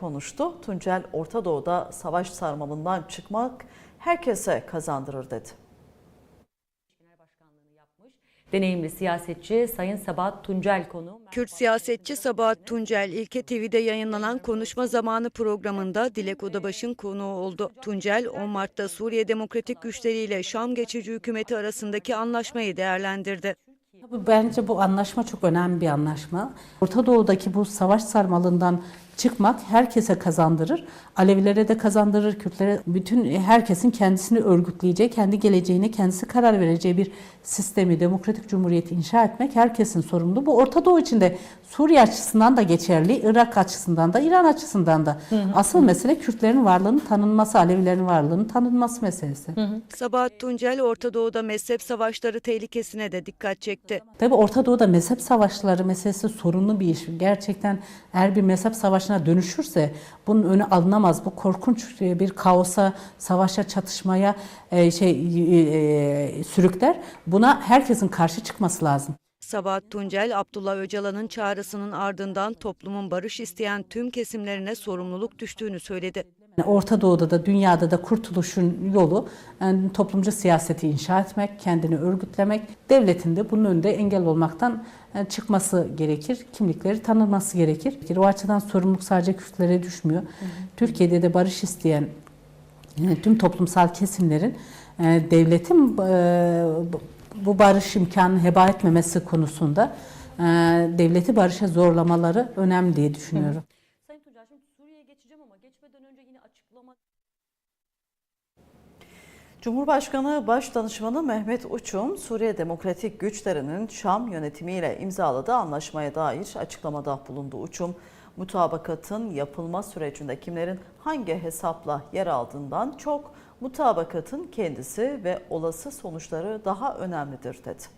konuştu. Tuncel Orta Doğu'da savaş sarmalından çıkmak herkese kazandırır dedi. Deneyimli siyasetçi Sayın Sabahat Tuncel konu. Kürt siyasetçi Sabahat Tuncel, İlke TV'de yayınlanan Konuşma Zamanı programında Dilek Odabaş'ın konuğu oldu. Tuncel, 10 Mart'ta Suriye Demokratik Güçleri ile Şam geçici hükümeti arasındaki anlaşmayı değerlendirdi. Tabii Bence bu anlaşma çok önemli bir anlaşma. Orta Doğu'daki bu savaş sarmalından çıkmak herkese kazandırır. Alevilere de kazandırır, Kürtlere, bütün herkesin kendisini örgütleyeceği, kendi geleceğine kendisi karar vereceği bir sistemi, demokratik cumhuriyeti inşa etmek herkesin sorumluluğu. Bu Orta Doğu için de Suriye açısından da geçerli, Irak açısından da, İran açısından da. Asıl mesele Kürtlerin varlığının tanınması, Alevilerin varlığının tanınması meselesi. Sabahat Tuncel, Orta Doğu'da mezhep savaşları tehlikesine de dikkat çekti. Tabii Orta Doğu'da mezhep savaşları meselesi sorunlu bir iş. Gerçekten eğer bir mezhep savaşına dönüşürse bunun önü alınamaz. Bu korkunç bir kaosa, savaşa, çatışmaya e, şey e, sürükler. Buna herkesin karşı çıkması lazım. Sabahat Tuncel, Abdullah Öcalan'ın çağrısının ardından toplumun barış isteyen tüm kesimlerine sorumluluk düştüğünü söyledi. Orta Doğu'da da dünyada da kurtuluşun yolu yani toplumcu siyaseti inşa etmek, kendini örgütlemek, devletin de bunun önünde engel olmaktan e, çıkması gerekir, kimlikleri tanınması gerekir. O açıdan sorumluluk sadece Kürtlere düşmüyor. Türkiye'de de barış isteyen e, tüm toplumsal kesimlerin e, devletin bu barış imkanını heba etmemesi konusunda devleti barışa zorlamaları önemli diye düşünüyorum. Sayın Tuncel şimdi Suriye'ye geçeceğim ama geçmeden önce yine açıklama Cumhurbaşkanı Başdanışmanı Mehmet Uçum, Suriye Demokratik Güçlerinin Şam yönetimiyle imzaladığı anlaşmaya dair açıklamada bulundu. Uçum, mutabakatın yapılma sürecinde kimlerin hangi hesapla yer aldığından çok mutabakatın kendisi ve olası sonuçları daha önemlidir dedi.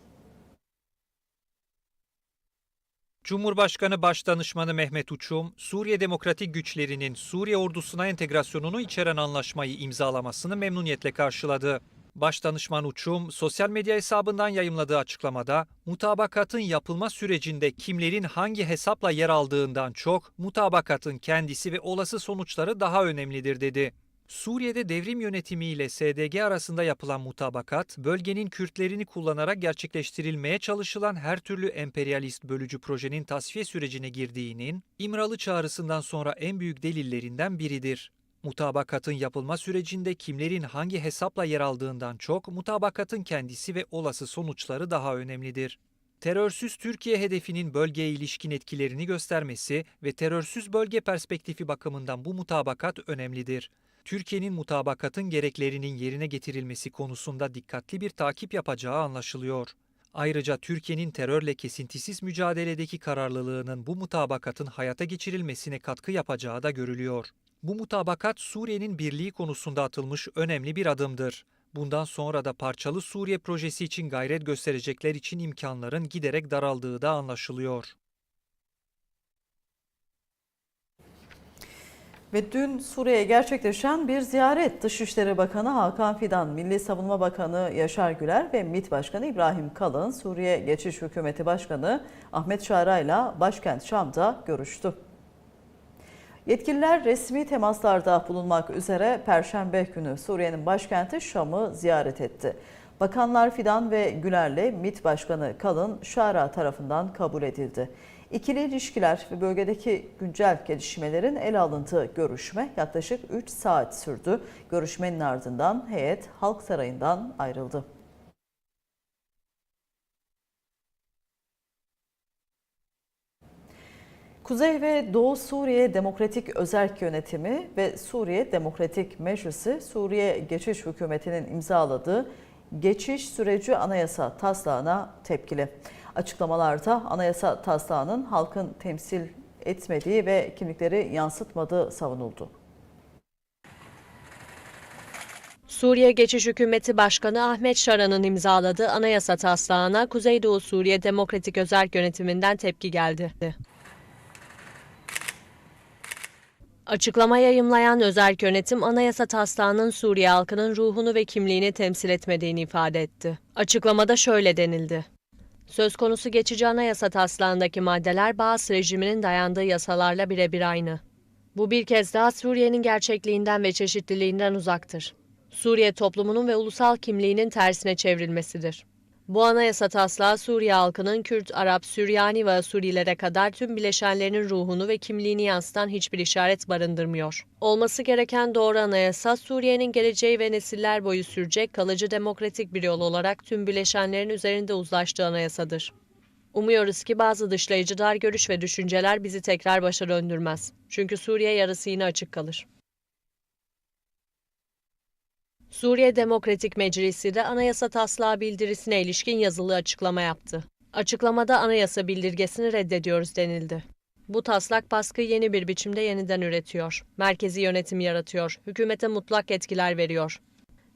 Cumhurbaşkanı Başdanışmanı Mehmet Uçum, Suriye Demokratik Güçlerinin Suriye ordusuna entegrasyonunu içeren anlaşmayı imzalamasını memnuniyetle karşıladı. Başdanışman Uçum, sosyal medya hesabından yayımladığı açıklamada, mutabakatın yapılma sürecinde kimlerin hangi hesapla yer aldığından çok, mutabakatın kendisi ve olası sonuçları daha önemlidir dedi. Suriye'de devrim yönetimi ile SDG arasında yapılan mutabakat, bölgenin Kürtlerini kullanarak gerçekleştirilmeye çalışılan her türlü emperyalist bölücü projenin tasfiye sürecine girdiğinin, İmralı çağrısından sonra en büyük delillerinden biridir. Mutabakatın yapılma sürecinde kimlerin hangi hesapla yer aldığından çok, mutabakatın kendisi ve olası sonuçları daha önemlidir. Terörsüz Türkiye hedefinin bölgeye ilişkin etkilerini göstermesi ve terörsüz bölge perspektifi bakımından bu mutabakat önemlidir. Türkiye'nin mutabakatın gereklerinin yerine getirilmesi konusunda dikkatli bir takip yapacağı anlaşılıyor. Ayrıca Türkiye'nin terörle kesintisiz mücadeledeki kararlılığının bu mutabakatın hayata geçirilmesine katkı yapacağı da görülüyor. Bu mutabakat Suriye'nin birliği konusunda atılmış önemli bir adımdır. Bundan sonra da parçalı Suriye projesi için gayret gösterecekler için imkanların giderek daraldığı da anlaşılıyor. Ve dün Suriye'ye gerçekleşen bir ziyaret Dışişleri Bakanı Hakan Fidan, Milli Savunma Bakanı Yaşar Güler ve MİT Başkanı İbrahim Kalın, Suriye Geçiş Hükümeti Başkanı Ahmet Şara ile başkent Şam'da görüştü. Yetkililer resmi temaslarda bulunmak üzere Perşembe günü Suriye'nin başkenti Şam'ı ziyaret etti. Bakanlar Fidan ve Güler'le MİT Başkanı Kalın Şara tarafından kabul edildi. İkili ilişkiler ve bölgedeki güncel gelişmelerin ele alındığı görüşme yaklaşık 3 saat sürdü. Görüşmenin ardından heyet Halk Sarayı'ndan ayrıldı. Kuzey ve Doğu Suriye Demokratik Özerk Yönetimi ve Suriye Demokratik Meclisi Suriye Geçiş Hükümeti'nin imzaladığı geçiş süreci anayasa taslağına tepkili. Açıklamalarda anayasa taslağının halkın temsil etmediği ve kimlikleri yansıtmadığı savunuldu. Suriye Geçiş Hükümeti Başkanı Ahmet Şara'nın imzaladığı anayasa taslağına Kuzeydoğu Suriye Demokratik Özerk Yönetiminden tepki geldi. Açıklama yayımlayan özerk yönetim anayasa taslağının Suriye halkının ruhunu ve kimliğini temsil etmediğini ifade etti. Açıklamada şöyle denildi. Söz konusu geçici anayasa taslağındaki maddeler Bağız rejiminin dayandığı yasalarla birebir aynı. Bu bir kez daha Suriye'nin gerçekliğinden ve çeşitliliğinden uzaktır. Suriye toplumunun ve ulusal kimliğinin tersine çevrilmesidir. Bu anayasa taslağı Suriye halkının Kürt, Arap, Süryani ve Asurilere kadar tüm bileşenlerinin ruhunu ve kimliğini yansıtan hiçbir işaret barındırmıyor. Olması gereken doğru anayasa Suriye'nin geleceği ve nesiller boyu sürecek kalıcı demokratik bir yol olarak tüm bileşenlerin üzerinde uzlaştığı anayasadır. Umuyoruz ki bazı dışlayıcı dar görüş ve düşünceler bizi tekrar başa döndürmez. Çünkü Suriye yarısı yine açık kalır. Suriye Demokratik Meclisi de anayasa taslağı bildirisine ilişkin yazılı açıklama yaptı. Açıklamada anayasa bildirgesini reddediyoruz denildi. Bu taslak baskıyı yeni bir biçimde yeniden üretiyor. Merkezi yönetim yaratıyor. Hükümete mutlak yetkiler veriyor.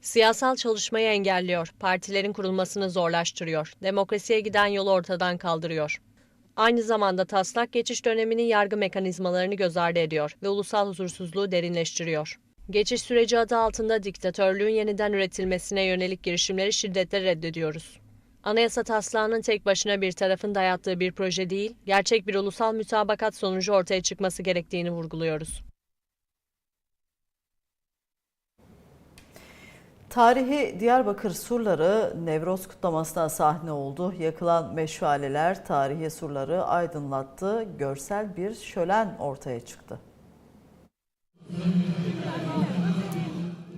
Siyasal çalışmayı engelliyor. Partilerin kurulmasını zorlaştırıyor. Demokrasiye giden yolu ortadan kaldırıyor. Aynı zamanda taslak geçiş döneminin yargı mekanizmalarını göz ardı ediyor ve ulusal huzursuzluğu derinleştiriyor. Geçiş süreci adı altında diktatörlüğün yeniden üretilmesine yönelik girişimleri şiddetle reddediyoruz. Anayasa taslağının tek başına bir tarafın dayattığı bir proje değil, gerçek bir ulusal mütabakat sonucu ortaya çıkması gerektiğini vurguluyoruz. Tarihi Diyarbakır surları Nevroz kutlamasına sahne oldu. Yakılan meşaleler tarihi surları aydınlattı. Görsel bir şölen ortaya çıktı.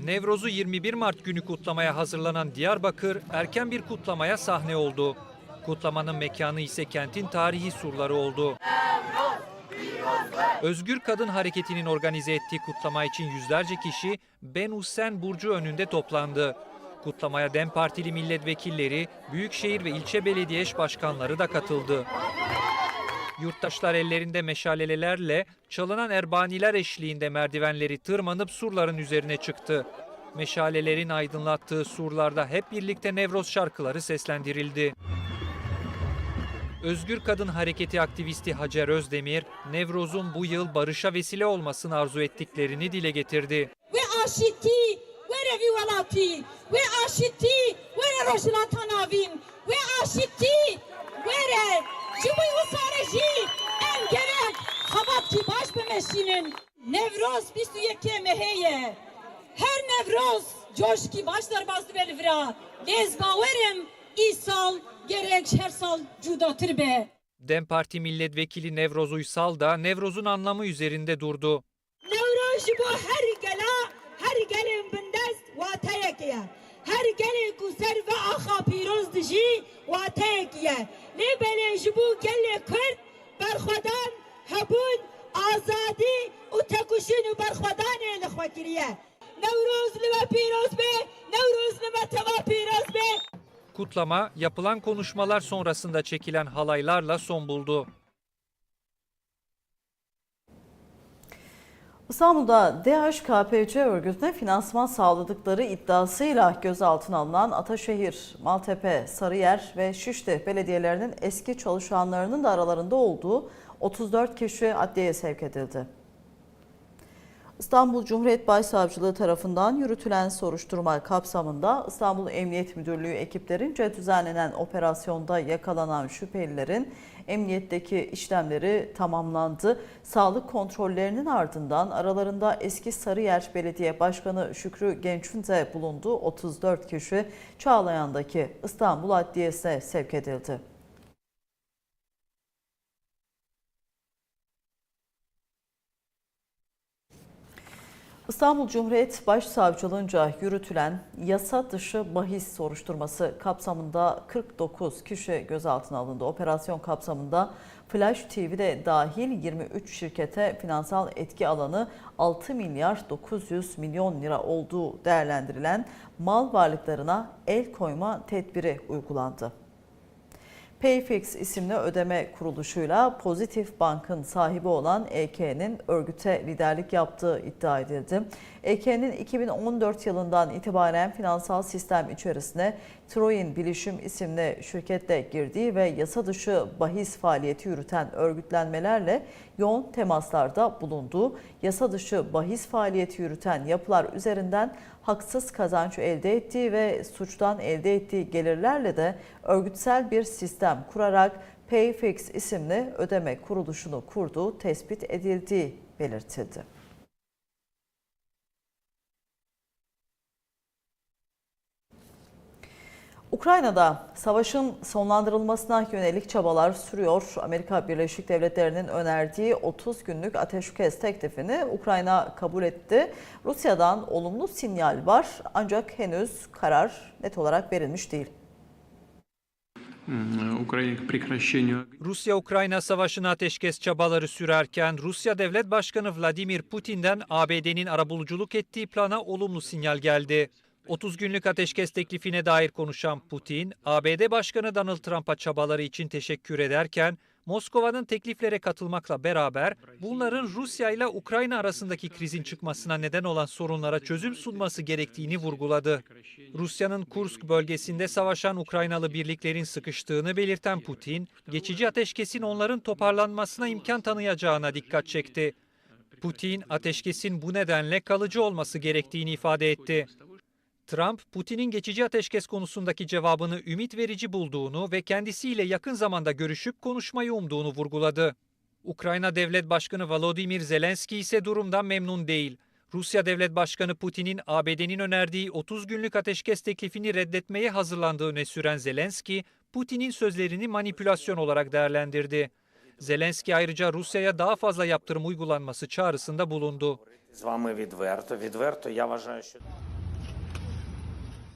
Nevroz'u 21 Mart günü kutlamaya hazırlanan Diyarbakır erken bir kutlamaya sahne oldu. Kutlamanın mekanı ise kentin tarihi surları oldu. Özgür Kadın Hareketi'nin organize ettiği kutlama için yüzlerce kişi Ben Hussein Burcu önünde toplandı. Kutlamaya DEM Partili milletvekilleri, büyükşehir ve ilçe belediye eş başkanları da katıldı. Yurttaşlar ellerinde meşalelerle çalınan erbaniler eşliğinde merdivenleri tırmanıp surların üzerine çıktı. Meşalelerin aydınlattığı surlarda hep birlikte Nevroz şarkıları seslendirildi. Özgür Kadın Hareketi aktivisti Hacer Özdemir, Nevroz'un bu yıl barışa vesile olmasını arzu ettiklerini dile getirdi. ve aşiti ve revivalati ve aşiti ve rojlatanavin ve aşiti ve cibu usareji en gerek hababki baş Nevroz 22 meheye her Nevroz coşki başlar bastı belvira lez baverim İsal gerek her sal cudatır be. DEM Parti milletvekili Nevroz Uysal da Nevroz'un anlamı üzerinde durdu. Nevroz bu her gela her gelin bindest vateyekiye. Her gelin ku ser ve axa piroz diji vateyekiye. Bele bu gelle Kürt berxwedan hebun azadi u tekuşin u berxwedan lixwekiriye. Nevroz li me piroz be, Nevroz li me teva piroz be. Kutlama yapılan konuşmalar sonrasında çekilen halaylarla son buldu. İstanbul'da DHKPC örgütüne finansman sağladıkları iddiasıyla gözaltına alınan Ataşehir, Maltepe, Sarıyer ve Şişli belediyelerinin eski çalışanlarının da aralarında olduğu 34 kişi adliyeye sevk edildi. İstanbul Cumhuriyet Başsavcılığı tarafından yürütülen soruşturma kapsamında İstanbul Emniyet Müdürlüğü ekiplerince düzenlenen operasyonda yakalanan şüphelilerin emniyetteki işlemleri tamamlandı. Sağlık kontrollerinin ardından aralarında eski Sarıyer Belediye Başkanı Şükrü Genç'ün de bulunduğu 34 kişi Çağlayan'daki İstanbul Adliyesi'ne sevk edildi. İstanbul Cumhuriyet Başsavcılığınca yürütülen yasa dışı bahis soruşturması kapsamında 49 kişi gözaltına alındı. Operasyon kapsamında Flash TV'de dahil 23 şirkete finansal etki alanı 6 milyar 900 milyon lira olduğu değerlendirilen mal varlıklarına el koyma tedbiri uygulandı. Payfix isimli ödeme kuruluşuyla Pozitif Bank'ın sahibi olan EK'nin örgüte liderlik yaptığı iddia edildi. EK'nin 2014 yılından itibaren finansal sistem içerisine Troin Bilişim isimli şirketle girdiği ve yasa dışı bahis faaliyeti yürüten örgütlenmelerle yoğun temaslarda bulunduğu, yasa dışı bahis faaliyeti yürüten yapılar üzerinden haksız kazanç elde ettiği ve suçtan elde ettiği gelirlerle de örgütsel bir sistem kurarak Payfix isimli ödeme kuruluşunu kurduğu tespit edildiği belirtildi. Ukrayna'da savaşın sonlandırılmasına yönelik çabalar sürüyor. Amerika Birleşik Devletleri'nin önerdiği 30 günlük ateşkes teklifini Ukrayna kabul etti. Rusya'dan olumlu sinyal var ancak henüz karar net olarak verilmiş değil. Hmm, Rusya-Ukrayna savaşına ateşkes çabaları sürerken Rusya Devlet Başkanı Vladimir Putin'den ABD'nin arabuluculuk ettiği plana olumlu sinyal geldi. 30 günlük ateşkes teklifine dair konuşan Putin, ABD Başkanı Donald Trump'a çabaları için teşekkür ederken, Moskova'nın tekliflere katılmakla beraber bunların Rusya ile Ukrayna arasındaki krizin çıkmasına neden olan sorunlara çözüm sunması gerektiğini vurguladı. Rusya'nın Kursk bölgesinde savaşan Ukraynalı birliklerin sıkıştığını belirten Putin, geçici ateşkesin onların toparlanmasına imkan tanıyacağına dikkat çekti. Putin, ateşkesin bu nedenle kalıcı olması gerektiğini ifade etti. Trump, Putin'in geçici ateşkes konusundaki cevabını ümit verici bulduğunu ve kendisiyle yakın zamanda görüşüp konuşmayı umduğunu vurguladı. Ukrayna Devlet Başkanı Volodymyr Zelenski ise durumdan memnun değil. Rusya Devlet Başkanı Putin'in ABD'nin önerdiği 30 günlük ateşkes teklifini reddetmeye hazırlandığı öne süren Zelenski, Putin'in sözlerini manipülasyon olarak değerlendirdi. Zelenski ayrıca Rusya'ya daha fazla yaptırım uygulanması çağrısında bulundu.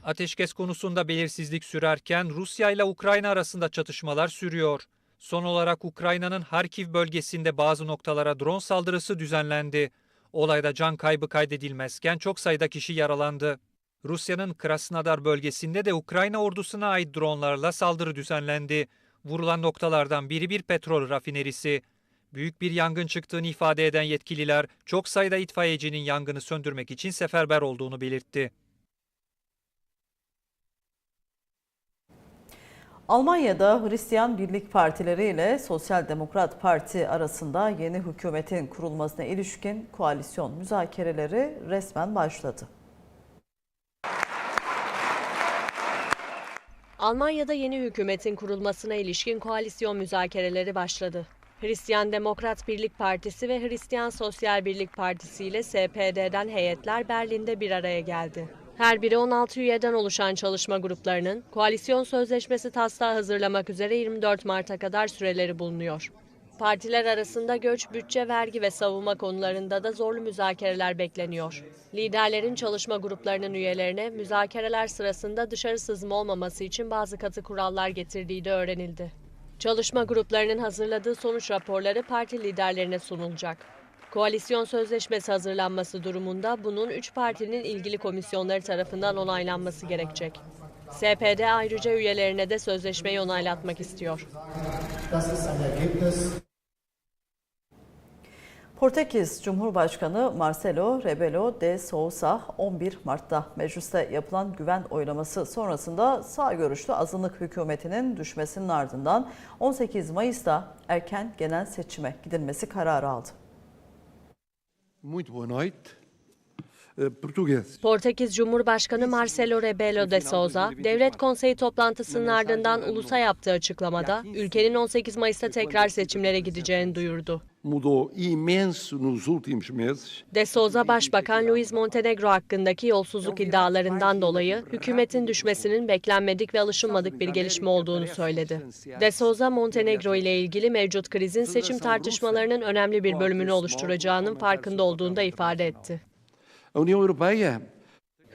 Ateşkes konusunda belirsizlik sürerken Rusya ile Ukrayna arasında çatışmalar sürüyor. Son olarak Ukrayna'nın Harkiv bölgesinde bazı noktalara drone saldırısı düzenlendi. Olayda can kaybı kaydedilmezken çok sayıda kişi yaralandı. Rusya'nın Krasnodar bölgesinde de Ukrayna ordusuna ait dronlarla saldırı düzenlendi. Vurulan noktalardan biri bir petrol rafinerisi. Büyük bir yangın çıktığını ifade eden yetkililer çok sayıda itfaiyecinin yangını söndürmek için seferber olduğunu belirtti. Almanya'da Hristiyan Birlik Partileri ile Sosyal Demokrat Parti arasında yeni hükümetin kurulmasına ilişkin koalisyon müzakereleri resmen başladı. Almanya'da yeni hükümetin kurulmasına ilişkin koalisyon müzakereleri başladı. Hristiyan Demokrat Birlik Partisi ve Hristiyan Sosyal Birlik Partisi ile SPD'den heyetler Berlin'de bir araya geldi. Her biri 16 üyeden oluşan çalışma gruplarının koalisyon sözleşmesi taslağı hazırlamak üzere 24 Mart'a kadar süreleri bulunuyor. Partiler arasında göç, bütçe, vergi ve savunma konularında da zorlu müzakereler bekleniyor. Liderlerin çalışma gruplarının üyelerine müzakereler sırasında dışarı sızma olmaması için bazı katı kurallar getirdiği de öğrenildi. Çalışma gruplarının hazırladığı sonuç raporları parti liderlerine sunulacak. Koalisyon sözleşmesi hazırlanması durumunda bunun üç partinin ilgili komisyonları tarafından onaylanması gerekecek. SPD ayrıca üyelerine de sözleşmeyi onaylatmak istiyor. Portekiz Cumhurbaşkanı Marcelo Rebelo de Sousa 11 Mart'ta mecliste yapılan güven oylaması sonrasında sağ görüşlü azınlık hükümetinin düşmesinin ardından 18 Mayıs'ta erken genel seçime gidilmesi kararı aldı. Muito boa noite. Portugueses. Portekiz Cumhurbaşkanı Marcelo Rebelo de Sousa, Devlet Konseyi toplantısının ardından ulusa yaptığı açıklamada ülkenin 18 Mayıs'ta tekrar seçimlere gideceğini duyurdu. Mudou imenso nos últimos meses. De Souza Başbakan Luis Montenegro hakkındaki yolsuzluk iddialarından dolayı hükümetin düşmesinin beklenmedik ve alışılmadık bir gelişme olduğunu söyledi. De Souza Montenegro ile ilgili mevcut krizin seçim tartışmalarının önemli bir bölümünü oluşturacağının farkında olduğunu da ifade etti. A União Europeia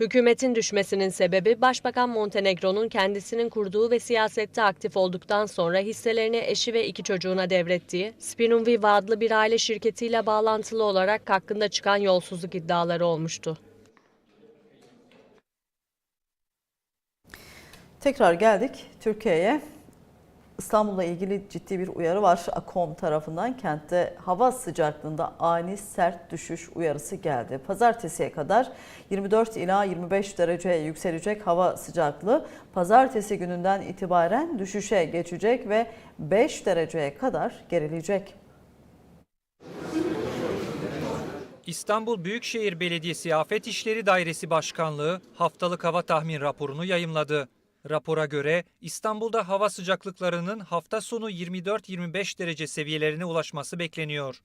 Hükümetin düşmesinin sebebi Başbakan Montenegro'nun kendisinin kurduğu ve siyasette aktif olduktan sonra hisselerini eşi ve iki çocuğuna devrettiği Spinumviva adlı bir aile şirketiyle bağlantılı olarak hakkında çıkan yolsuzluk iddiaları olmuştu. Tekrar geldik Türkiye'ye. İstanbul'la ilgili ciddi bir uyarı var. AKOM tarafından kentte hava sıcaklığında ani sert düşüş uyarısı geldi. Pazartesiye kadar 24 ila 25 dereceye yükselecek hava sıcaklığı pazartesi gününden itibaren düşüşe geçecek ve 5 dereceye kadar gerileyecek. İstanbul Büyükşehir Belediyesi Afet İşleri Dairesi Başkanlığı haftalık hava tahmin raporunu yayımladı. Rapora göre İstanbul'da hava sıcaklıklarının hafta sonu 24-25 derece seviyelerine ulaşması bekleniyor.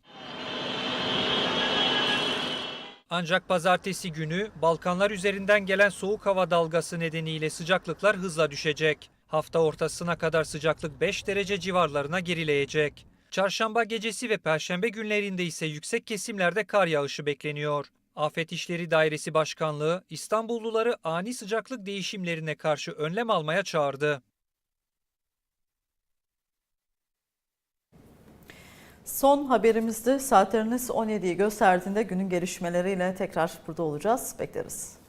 Ancak pazartesi günü Balkanlar üzerinden gelen soğuk hava dalgası nedeniyle sıcaklıklar hızla düşecek. Hafta ortasına kadar sıcaklık 5 derece civarlarına gerileyecek. Çarşamba gecesi ve perşembe günlerinde ise yüksek kesimlerde kar yağışı bekleniyor. Afet İşleri Dairesi Başkanlığı İstanbulluları ani sıcaklık değişimlerine karşı önlem almaya çağırdı. Son haberimizde saatleriniz 17'yi gösterdiğinde günün gelişmeleriyle tekrar burada olacağız. Bekleriz.